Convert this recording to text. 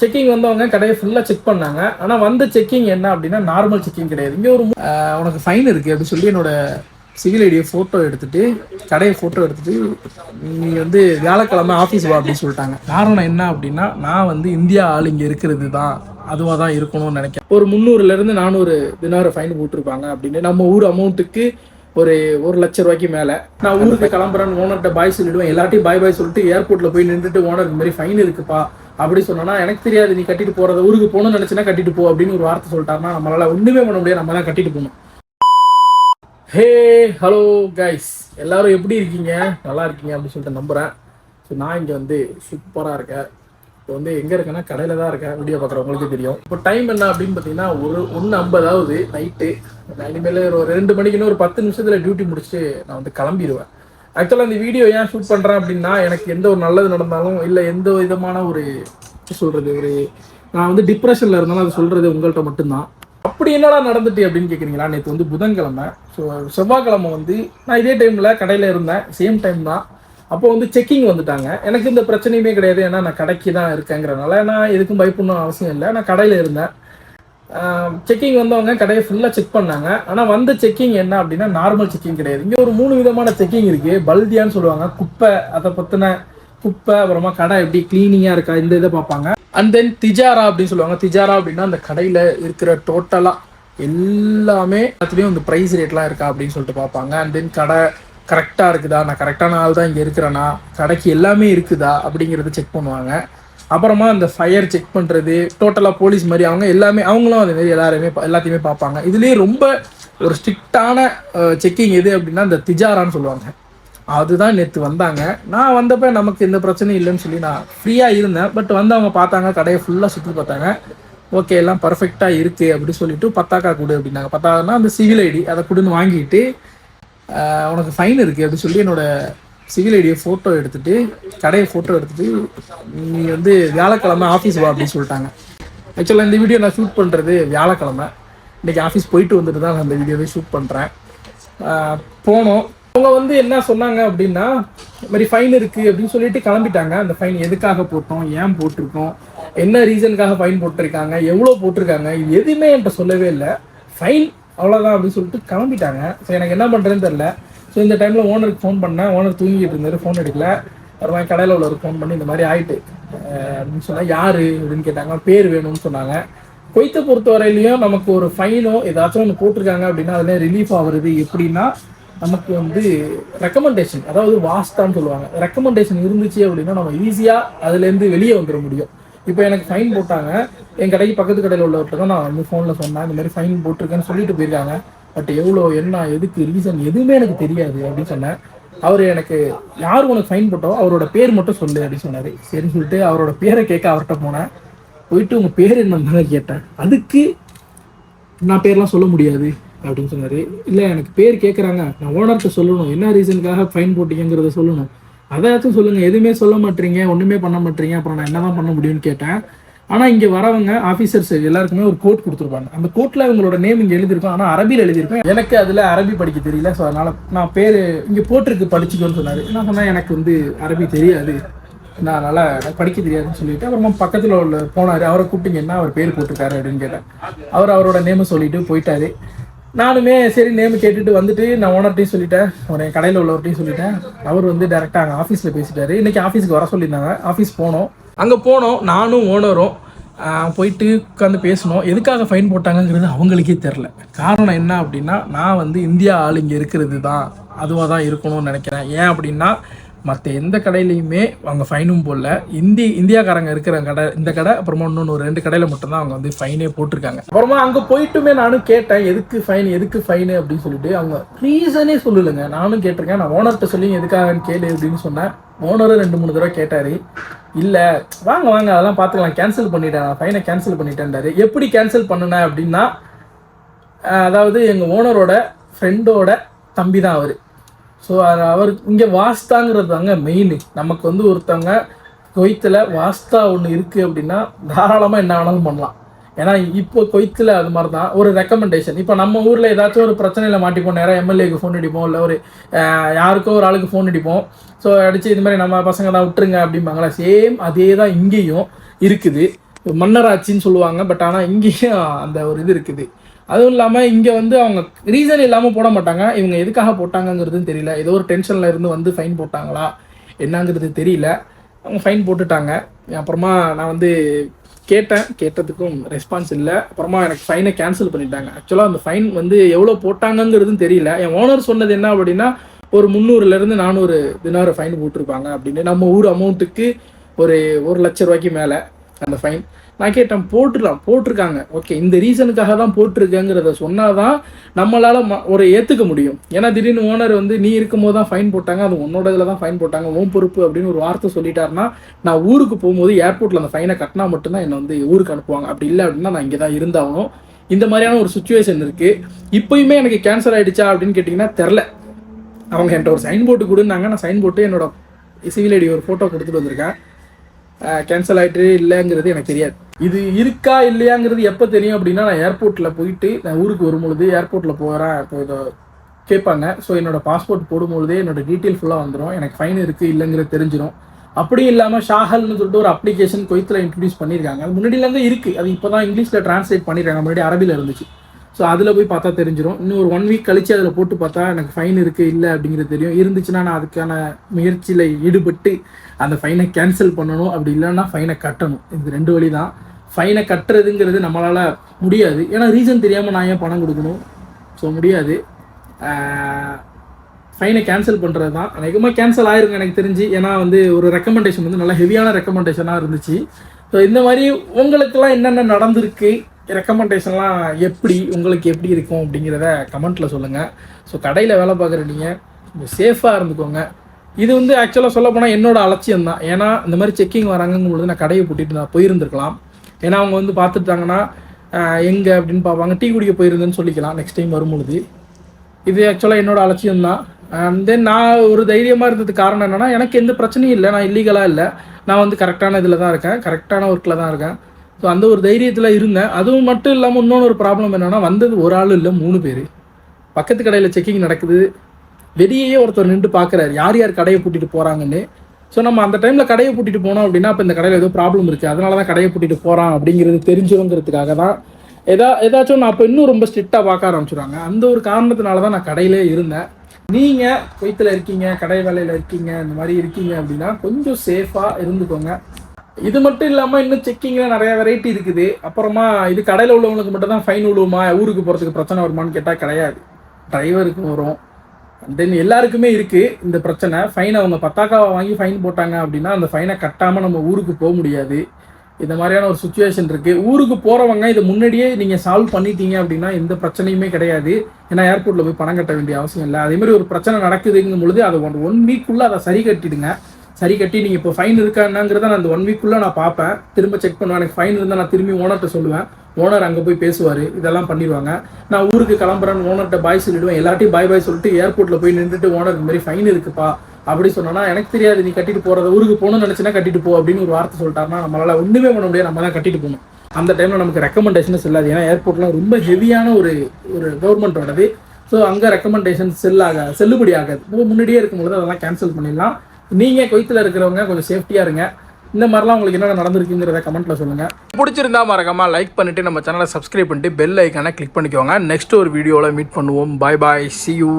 Checking வந்தவங்க கடையை ஃபுல்லாக செக் பண்ணாங்க. ஆனால் வந்த செக்கிங் என்ன அப்படின்னா நார்மல் செக்கிங் கிடையாது. இங்கே ஒரு உனக்கு ஃபைன் இருக்குது அப்படின்னு சொல்லி என்னோட சிவில் ஐடியை ஃபோட்டோ எடுத்துட்டு கடையை ஃபோட்டோ எடுத்துட்டு நீ வந்து வியாழக்கிழமை ஆஃபீஸ் வா அப்படின்னு சொல்லிட்டாங்க. காரணம் என்ன அப்படின்னா நான் வந்து இந்தியா ஆள் இங்கே இருக்கிறது தான். அதுவாக தான் இருக்கணும்னு நினைக்கிறேன். ஒரு முந்நூறுலேருந்து நானூறு தினாறு ஃபைன் போட்டிருப்பாங்க அப்படின்னு. நம்ம ஊர் அமௌண்ட்டுக்கு ஒரு ஒரு லட்ச ரூபாய்க்கு மேலே. நான் ஊருக்கு கிளம்புறேன்னு ஓனர்கிட்ட பாய் சொல்லிடுவேன். எல்லாத்தையும் பாய் பாய் சொல்லிட்டு ஏர்போர்ட்டில் போய் நின்றுட்டு ஓனர் இந்த மாதிரி ஃபைன் இருக்குப்பா. அப்படி சொன்னா எனக்கு தெரியாது நீ கட்டிட்டு போறத ஊருக்கு போகணும்னு நினச்சினா கட்டிட்டு போ அப்படின்னு ஒரு வார்த்தை சொல்லிட்டாருன்னா நம்மளால ஒண்ணுமே பண்ண முடியாது நம்ம தான் கட்டிட்டு போகணும். ஹே ஹலோ கைஸ் எல்லாரும் எப்படி இருக்கீங்க? நல்லா இருக்கீங்க அப்படின்னு சொல்லிட்டு நம்புறேன். ஸோ நான் இங்கே வந்து சூப்பராக இருக்கேன். இப்போ வந்து எங்கே இருக்கேன்னா கடையில் தான் இருக்கேன். வீடியோ பார்க்குறவங்களுக்கு தெரியும். இப்போ டைம் என்ன அப்படின்னு பார்த்தீங்கன்னா ஒரு ஒன்று ஐம்பதாவது நைட்டு நான் இனிமேல் ஒரு ரெண்டு மணிக்குன்னு ஒரு பத்து நிமிஷத்தில் டியூட்டி முடிச்சுட்டு நான் வந்து கிளம்பிடுவேன் ஆக்சுவலாக இந்த வீடியோ ஏன் ஷூட் பண்ணுறேன் அப்படின்னா எனக்கு எந்த ஒரு நல்லது நடந்தாலும் இல்லை எந்த விதமான ஒரு சொல்கிறது ஒரு நான் வந்து டிப்ரெஷனில் இருந்தாலும் அது சொல்கிறது உங்கள்கிட்ட மட்டும்தான். அப்படி என்னடா நடந்துட்டு அப்படின்னு கேட்குறீங்களா நேற்று வந்து புதன்கிழமை. ஸோ செவ்வாய்க்கிழமை வந்து நான் இதே டைமில் கடையில் இருந்தேன். சேம் டைம் தான். அப்போ வந்து செக்கிங் வந்துட்டாங்க. எனக்கு இந்த பிரச்சனையுமே கிடையாது. ஏன்னா நான் கடைக்கு தான் இருக்கேங்கிறனால நான் எதுக்கும் பயப்படணும் அவசியம் இல்லை. நான் கடையில் இருந்தேன். செக்கிங் வந்தவங்க கடையை ஃபுல்லாக செக் பண்ணாங்க. ஆனால் வந்த செக்கிங் என்ன அப்படின்னா நார்மல் செக்கிங் கிடையாது. இங்கே ஒரு மூணு விதமான செக்கிங் இருக்குது பல்தியான்னு சொல்லுவாங்க. குப்பை அதை பற்றின குப்பை அப்புறமா கடை எப்படி க்ளீனிங்காக இருக்கா இந்த இதை பார்ப்பாங்க. அண்ட் தென் திஜாரா அப்படின்னு சொல்லுவாங்க. திஜாரா அப்படின்னா அந்த கடையில் இருக்கிற டோட்டலாக எல்லாமே எல்லாத்துலேயும் இந்த ப்ரைஸ் ரேட்லாம் இருக்கா அப்படின்னு சொல்லிட்டு பார்ப்பாங்க. அண்ட் தென் கடை கரெக்டாக இருக்குதா? நான் கரெக்டான ஆள் தான் இங்கே இருக்கிறேனா? கடைக்கு எல்லாமே இருக்குதா? அப்படிங்கிறத செக் பண்ணுவாங்க. அப்புறமா அந்த ஃபயர் செக் பண்ணுறது டோட்டலாக போலீஸ் மாதிரி அவங்க எல்லாமே அவங்களும் அதே மாதிரி எல்லாருமே எல்லாத்தையுமே பார்ப்பாங்க. இதுலேயே ரொம்ப ஒரு ஸ்ட்ரிக்டான செக்கிங் எது அப்படின்னா இந்த திஜாரான்னு சொல்லுவாங்க. அதுதான் நேற்று வந்தாங்க. நான் வந்தப்ப நமக்கு எந்த பிரச்சனையும் இல்லைன்னு சொல்லி நான் ஃப்ரீயாக இருந்தேன். பட் வந்து அவங்க பார்த்தாங்க கடையை ஃபுல்லாக சுற்றி பார்த்தாங்க. ஓகே எல்லாம் பர்ஃபெக்டாக இருக்குது அப்படின்னு சொல்லிட்டு பத்தாக்கா கொடு அப்படின்னாங்க. பத்தாக்கன்னா அந்த சிவில் ஐடி அதை கொடுன்னு வாங்கிட்டு உனக்கு ஃபைன் இருக்குது அப்படின்னு சொல்லி என்னோட சிவில் ஐடியை ஃபோட்டோ எடுத்துட்டு கடையை ஃபோட்டோ எடுத்துட்டு நீ வந்து வியாழக்கிழமை ஆஃபீஸ் வா அப்படின்னு சொல்லிட்டாங்க. ஆக்சுவலாக இந்த வீடியோ நான் ஷூட் பண்ணுறது வியாழக்கிழமை. இன்றைக்கி ஆஃபீஸ் போயிட்டு வந்துட்டு தான் நான் இந்த வீடியோவை ஷூட் பண்ணுறேன் போனோம். அவங்க வந்து என்ன சொன்னாங்க அப்படின்னா இது மாதிரி ஃபைன் இருக்குது அப்படின்னு சொல்லிட்டு கிளம்பிட்டாங்க. அந்த ஃபைன் எதுக்காக போட்டோம் ஏன் போட்டிருக்கோம் என்ன ரீசனுக்காக ஃபைன் போட்டிருக்காங்க எவ்வளோ போட்டிருக்காங்க இது எதுவுமே என்கிட்ட சொல்லவே இல்லை. ஃபைன் அவ்வளோதான் அப்படின்னு சொல்லிட்டு கிளம்பிட்டாங்க. ஸோ எனக்கு என்ன பண்ணுறதுன்னு தெரில ஸோ இந்த டைமில் ஓனருக்கு ஃபோன் பண்ணேன். ஓனர் தூங்கிட்டு இருந்தார். ஃபோன் எடுக்கல. அப்புறமா கடையில் உள்ளவர் ஃபோன் பண்ணி இந்த மாதிரி ஆயிட்டு. அப்படின்னு சொன்னால் யார்? அப்படின்னு கேட்டாங்க. பேர் வேணும்னு சொன்னாங்க. கொய்த்தை பொறுத்தவரையிலையும் நமக்கு ஒரு ஃபைனோ ஏதாச்சும் ஒன்று போட்டிருக்காங்க அப்படின்னா அதில் ரிலீஃப் ஆகுறது எப்படின்னா நமக்கு வந்து ரெக்கமெண்டேஷன் அதாவது வாஸ்தான்னு சொல்லுவாங்க. ரெக்கமெண்டேஷன் இருந்துச்சு அப்படின்னா நம்ம ஈஸியாக அதுலேருந்து வெளியே வந்துட முடியும். இப்போ எனக்கு ஃபைன் போட்டாங்க. என் கடைக்கு பக்கத்து கடையில் உள்ளவர்கிட்ட தான் நான் வந்து ஃபோனில் சொன்னேன். இந்த மாதிரி ஃபைன் போட்டிருக்கேன்னு சொல்லிட்டு போயிருக்காங்க. பட் எவ்வளோ என்ன எதுக்கு ரீசன் எதுவுமே எனக்கு தெரியாது அப்படின்னு சொன்னேன். அவர் எனக்கு யார் உனக்கு ஃபைன் போட்டோ அவரோட பேர் மட்டும் சொல்லு அப்படின்னு சொன்னார். சரின்னு சொல்லிட்டு அவரோட பேரை கேட்க அவர்கிட்ட போனேன். போயிட்டு உங்கள் பேர் என்னன்னு கேட்டேன். அதுக்கு நான் பேர்லாம் சொல்ல முடியாது அப்படின்னு சொன்னார். இல்லை எனக்கு பேர் கேட்குறாங்க நான் ஓனர்கிட்ட சொல்லணும். என்ன ரீசனுக்காக ஃபைன் போட்டீங்கிறத சொல்லணும். அதாச்சும் சொல்லுங்கள் எதுவுமே சொல்ல மாட்டீங்க. ஒன்றுமே பண்ண மாட்டீங்க. அப்புறம் நான் என்ன தான் பண்ண முடியும்னு கேட்டேன். ஆனால் இங்கே வரவங்க ஆஃபீஸர்ஸ் எல்லாருக்குமே ஒரு கோட் கொடுத்துருப்பாங்க. அந்த கோட்டில் இவங்களோட நேம் இங்கே எழுதியிருக்கும். ஆனால் அரபியில் எழுதியிருக்கும். எனக்கு அதில் அரபி படிக்க தெரியல. ஸோ அதனால் நான் பேர் இங்கே போட்டிருக்கு படிச்சுக்கோன்னு சொன்னார். நான் சொன்னேன் எனக்கு வந்து அரபி தெரியாது. நான் அதனால் படிக்க தெரியாதுன்னு சொல்லிட்டு அப்புறமா பக்கத்தில் உள்ள போனார். அவரை கூப்பிட்டீங்கன்னா அவர் பேர் போட்டிருக்காரு அப்படின்னு கேட்டேன். அவர் அவரோட நேமை சொல்லிட்டு போயிட்டாரு. நானுமே சரி நேம் கேட்டுட்டு வந்துட்டு நான் ஓனர்ட்டையும் சொல்லிட்டேன். அவன் என் கடையில் உள்ளவர்கிட்டையும் சொல்லிட்டேன். அவர் வந்து டேரெக்டாக அங்கே ஆஃபீஸில் பேசிட்டாரு. இன்றைக்கி ஆஃபீஸ்க்கு வர சொல்லியிருந்தாங்க. ஆஃபீஸ் போனோம். அங்கே போனோம் நானும் ஓனரும் போயிட்டு உட்காந்து பேசணும் எதுக்காக ஃபைன் போட்டாங்கங்கிறது அவங்களுக்கே தெரில காரணம் என்ன அப்படின்னா நான் வந்து இந்தியா ஆள் இங்கே இருக்கிறது தான் அதுவாக தான் இருக்கணும்னு நினைக்கிறேன். ஏன் அப்படின்னா மற்ற எந்த கடையிலையுமே அவங்க ஃபைனும் போடல. இந்தி இந்தியாக்காரங்க இருக்கிற கடை இந்த கடை அப்புறமா இன்னொன்று ஒரு ரெண்டு கடையில் மட்டும்தான் அவங்க வந்து ஃபைனே போட்டிருக்காங்க. அப்புறமா அங்கே போயிட்டுமே நானும் கேட்டேன் எதுக்கு ஃபைன் எதுக்கு ஃபைனு? அப்படின்னு சொல்லிட்டு அவங்க ரீசனே சொல்லலைங்க. நானும் கேட்டிருக்கேன். நான் ஓனர்கிட்ட சொல்லி எதுக்காகன்னு கேளு? அப்படின்னு சொன்னேன். ஓனரும் ரெண்டு மூணு தடவை கேட்டார். இல்லை வாங்க வாங்க அதெல்லாம் பார்த்துக்கலாம் கேன்சல் பண்ணிட்டேன் நான் ஃபைனை கேன்சல் பண்ணிட்டேன்டாரு. எப்படி கேன்சல் பண்ணினேன் அப்படின்னா அதாவது எங்கள் ஓனரோட ஃப்ரெண்டோட தம்பி தான் அவர். ஸோ அவர் இங்கே வாஸ்தாங்கிறது தாங்க மெயின் நமக்கு வந்து ஒருத்தவங்க கொய்த்தில் வாஸ்தா ஒன்று இருக்குது அப்படின்னா தாராளமாக என்ன வேணாலும் பண்ணலாம். ஏன்னா இப்போ கொய்த்தில் அது மாதிரி தான் ஒரு ரெக்கமெண்டேஷன் இப்போ நம்ம ஊரில் ஏதாச்சும் ஒரு பிரச்சனையில் மாட்டிப்போம். நேராக எம்எல்ஏக்கு ஃபோன் அடிப்போம். இல்லை ஒரு யாருக்கோ ஒரு ஆளுக்கு ஃபோன் அடிப்போம். ஸோ அடித்து இது மாதிரி நம்ம பசங்க தான் விட்டுருங்க அப்படிம்பாங்களா? சேம் அதே தான் இங்கேயும் இருக்குது. மன்னராட்சின்னு சொல்லுவாங்க. பட் ஆனால் இங்கேயும் அந்த ஒரு இது இருக்குது. அதுவும் இல்லாமல் இங்கே வந்து அவங்க ரீசன் இல்லாமல் போட மாட்டாங்க. இவங்க எதுக்காக போட்டாங்கங்கிறதும் தெரியல. ஏதோ ஒரு டென்ஷனில் இருந்து வந்து ஃபைன் போட்டாங்களா? என்னங்கிறது தெரியல. அவங்க ஃபைன் போட்டுட்டாங்க. அப்புறமா நான் வந்து கேட்டேன் கேட்டதுக்கும் ரெஸ்பான்ஸ் இல்லை. அப்புறமா எனக்கு ஃபைனை கேன்சல் பண்ணிட்டாங்க. ஆக்சுவலாக அந்த ஃபைன் வந்து எவ்வளோ போட்டாங்கங்கிறதும் தெரியல. என் ஓனர் சொன்னது என்ன அப்படின்னா ஒரு முந்நூறுலேருந்து நானூறு தினாறு ஃபைன் போட்டிருப்பாங்க அப்படின்னு. நம்ம ஊர் அமௌண்ட்டுக்கு ஒரு ஒரு லட்ச ரூபாய்க்கு மேலே அந்த ஃபைன் நான் கேட்டேன் போட்டுடலாம் போட்டிருக்காங்க. ஓகே இந்த ரீசனுக்காக தான் போட்டிருக்கேங்கிறத சொன்னாதான் நம்மளால் ம- ஒரு ஏற்றுக்க முடியும். ஏன்னா திடீர்னு ஓனர் வந்து நீ இருக்கும்போது தான் ஃபைன் போட்டாங்க அது உன்னோட இதில் தான் ஃபைன் போட்டாங்க ஓம் பொறுப்பு அப்படின்னு ஒரு வார்த்தை சொல்லிட்டாருன்னா நான் ஊருக்கு போகும்போது ஏர்போர்ட்டில் அந்த ஃபைனை கட்டினா மட்டும்தான் என்னை வந்து ஊருக்கு அனுப்புவாங்க. அப்படி இல்லை அப்படின்னா நான் இங்கே தான் இருந்தாகணும். இந்த மாதிரியான ஒரு சுச்சுவேஷன் இருக்குது இப்போயுமே எனக்கு கேன்சல் ஆகிடுச்சா அப்படின்னு கேட்டிங்கன்னா தெரில அவங்க என்கிட்ட ஒரு சைன் போட்டு கொடுன்னாங்க. நான் சைன் போட்டு என்னோட சிவில் ஐடி ஒரு ஃபோட்டோ கொடுத்துட்டு வந்திருக்கேன். கேன்சல் ஆகிட்டு இல்லைங்கிறது எனக்கு தெரியாது. இது இருக்கா இல்லையாங்கிறது எப்போ தெரியும் அப்படின்னா நான் ஏர்போர்ட்டில் போயிட்டு நான் ஊருக்கு வரும்பொழுது ஏர்போர்ட்டில் போகிறேன் இப்போ இதை கேட்பாங்க. ஸோ என்னோட பாஸ்போர்ட் போடும்பொழுதே என்னோடய டீட்டெயில் ஃபுல்லாக வந்துடும் எனக்கு ஃபைன் இருக்குது இல்லைங்கிறது தெரிஞ்சிடும் அப்படியும் இல்லாமல் ஷாஹல்னு சொல்லிட்டு ஒரு அப்ளிகேஷன் கொய்த்தில் இன்ட்ரடியூஸ் பண்ணியிருக்காங்க அது முன்னாடியிலேருந்து இருக்குது அது இப்போ தான் இங்கிலீஷில் ட்ரான்ஸ்லேட் பண்ணியிருக்காங்க முன்னாடி அரபியில் இருந்துச்சு. ஸோ அதில் போய் பார்த்தா தெரிஞ்சிடும் இன்னும் ஒரு ஒன் வீக் கழிச்சு அதில் போட்டு பார்த்தா எனக்கு ஃபைன் இருக்குது இல்லை அப்படிங்கிறது தெரியும். இருந்துச்சுன்னா நான் அதுக்கான முயற்சியில் ஈடுபட்டு அந்த ஃபைனை கேன்சல் பண்ணணும். அப்படி இல்லைன்னா ஃபைனை கட்டணும். இது ரெண்டு வழி தான் ஃபைனை கட்டுறதுங்கிறது நம்மளால் முடியாது. ஏன்னா ரீசன் தெரியாமல் நான் ஏன் பணம் கொடுக்கணும்? ஸோ முடியாது. ஃபைனை கேன்சல் பண்ணுறது தான் அநேகமாக கேன்சல் ஆயிருங்க எனக்கு தெரிஞ்சு. ஏன்னா வந்து ஒரு ரெக்கமெண்டேஷன் வந்து நல்லா ஹெவியான ரெக்கமெண்டேஷனாக இருந்துச்சு. ஸோ இந்த மாதிரி உங்களுக்கெல்லாம் என்னென்ன நடந்திருக்கு? ரெக்கமெண்டேஷன்லாம் எப்படி உங்களுக்கு எப்படி இருக்கும் அப்படிங்கிறத கமெண்ட்டில் சொல்லுங்கள் ஸோ கடையில் வேலை பார்க்குற நீங்கள் கொஞ்சம் சேஃபாக இருந்துக்கோங்க. இது வந்து ஆக்சுவலாக சொல்ல போனால் என்னோட அலட்சியம் தான் ஏன்னா இந்த மாதிரி செக்கிங் வராங்கங்கும் பொழுது நான் கடையை பூட்டிட்டு நான் போயிருந்திருக்கலாம். ஏன்னா அவங்க வந்து பார்த்துட்டாங்கன்னா எங்கே அப்படின்னு பார்ப்பாங்க. டீ குடிக்க போயிருந்தேன்னு சொல்லிக்கலாம் நெக்ஸ்ட் டைம் வரும்பொழுது இது ஆக்சுவலாக என்னோட அலட்சியம் தான் அண்ட் தென் நான் ஒரு தைரியமாக இருந்ததுக்கு காரணம் என்னென்னா எனக்கு எந்த பிரச்சனையும் இல்லை. நான் இல்லீகலாக இல்லை. நான் வந்து கரெக்டான இதில் தான் இருக்கேன். கரெக்டான ஒர்க்கில் தான் இருக்கேன். ஸோ அந்த ஒரு தைரியத்தில் இருந்தேன். அதுவும் மட்டும் இல்லாமல் இன்னொன்று ஒரு ப்ராப்ளம் என்னென்னா வந்தது ஒரு ஆள் இல்லை மூணு பேர். பக்கத்து கடையில் செக்கிங் நடக்குது. வெளியே ஒருத்தர் நின்று பார்க்குறாரு யார் யார் கடையை கூட்டிகிட்டு போகிறாங்கன்னு ஸோ நம்ம அந்த டைமில் கடையை பூட்டிகிட்டு போனோம் அப்படின்னா இப்போ இந்த கடையில் ஏதோ ப்ராப்ளம் இருக்குது அதனால தான் கடையை கூட்டிகிட்டு போகிறான் அப்படிங்கிறது தெரிஞ்சிருங்கிறதுக்காக தான். எதா ஏதாச்சும் நான் அப்போ இன்னும் ரொம்ப ஸ்ட்ரிக்டாக பார்க்க ஆரம்பிச்சிடுவாங்க அந்த ஒரு காரணத்தினால தான் நான் கடையிலே இருந்தேன். நீங்கள் குவைத்தில் இருக்கீங்க கடை வேலையில் இருக்கீங்க இந்த மாதிரி இருக்கீங்க அப்படின்னா கொஞ்சம் சேஃபாக இருந்துக்கோங்க. இது மட்டும் இல்லாமல் இன்னும் செக்கிங்கில் நிறையா வெரைட்டி இருக்குது. அப்புறமா இது கடையில் உள்ளவங்களுக்கு மட்டும் தான் ஃபைன் விழுவுமா ஊருக்கு போகிறதுக்கு பிரச்சனை வருமான்னு கேட்டால் கிடையாது. டிரைவருக்கும் வரும். தென் எல்லாருக்குமே இருக்குது இந்த பிரச்சனை. ஃபைன் அவங்க பத்தாக்காவை வாங்கி ஃபைன் போட்டாங்க அப்படின்னா அந்த ஃபைனை கட்டாமல் நம்ம ஊருக்கு போக முடியாது. இந்த மாதிரியான ஒரு சுச்சுவேஷன் இருக்குது ஊருக்கு போகிறவங்க இதை முன்னாடியே நீங்கள் சால்வ் பண்ணிட்டீங்க அப்படின்னா எந்த பிரச்சனையுமே கிடையாது. ஏன்னா ஏர்போர்ட்டில் போய் பணம் கட்ட வேண்டிய அவசியம் இல்லை. அதேமாதிரி ஒரு பிரச்சனை நடக்குதுங்கும் பொழுது அதை ஒன் ஒன் வீக்குள்ளே அதை சரி கட்டிடுங்க. சரி கட்டி நீங்கள் இப்போ ஃபைன் இருக்காங்கிறத நான் அந்த ஒன் வீக்குள்ளே நான் பார்ப்பேன். திரும்ப செக் பண்ணுவேன். எனக்கு ஃபைன் இருந்தால் நான் திரும்பி ஓனர்கிட்ட சொல்லுவேன். ஓனர் அங்கே போய் பேசுவார். இதெல்லாம் பண்ணிடுவாங்க. நான் ஊருக்கு கிளம்புறேன்னு ஓனர்கிட்ட பாய் சொல்லிடுவேன். எல்லாத்தையும் பாய் பாய் சொல்லிட்டு ஏர்போர்ட்டில் போய் நின்றுட்டு ஓனர் இந்த மாதிரி ஃபைன் இருக்குப்பா. அப்படி சொன்னோன்னா எனக்கு தெரியாது. நீ கட்டிட்டு போகிறத ஊருக்கு போகணும்னு நினச்சினா கட்டிட்டு போ அப்படின்னு ஒரு வார்த்தை சொல்லிட்டாருன்னா நம்மளால ஒன்றுமே பண்ண முடியாது. நம்ம தான் கட்டிட்டு போகணும். அந்த டைமில் நமக்கு ரெக்கமெண்டேஷன்ஸ் இல்லாது. ஏன்னா ஏர்போர்ட்லாம் ரொம்ப ஹெவியான ஒரு ஒரு கவர்மெண்ட்டோடது ஸோ அங்கே ரெக்கமெண்டேஷன் செல் ஆக செல்லுபடி ஆகாது. முன்னாடியே இருக்கும்போது அதெல்லாம் கேன்சல் பண்ணிடலாம். நீங்கள் கொய்த்தில் இருக்கிறவங்க கொஞ்சம் சேஃப்டியாக இருங்க. இந்த மாதிரிலாம் உங்களுக்கு என்ன நடந்திருக்குங்கிறத கமெண்ட்டில் சொல்லுங்கள் பிடிச்சிருந்தா மறக்காமல் லைக் பண்ணிட்டு நம்ம சேனலை சப்ஸ்கிரைப் பண்ணிட்டு பெல் ஐக்கானை கிளிக் பண்ணிக்கோங்க. நெக்ஸ்ட் ஒரு வீடியோவில் மீட் பண்ணுவோம். பாய் பாய் சி யூ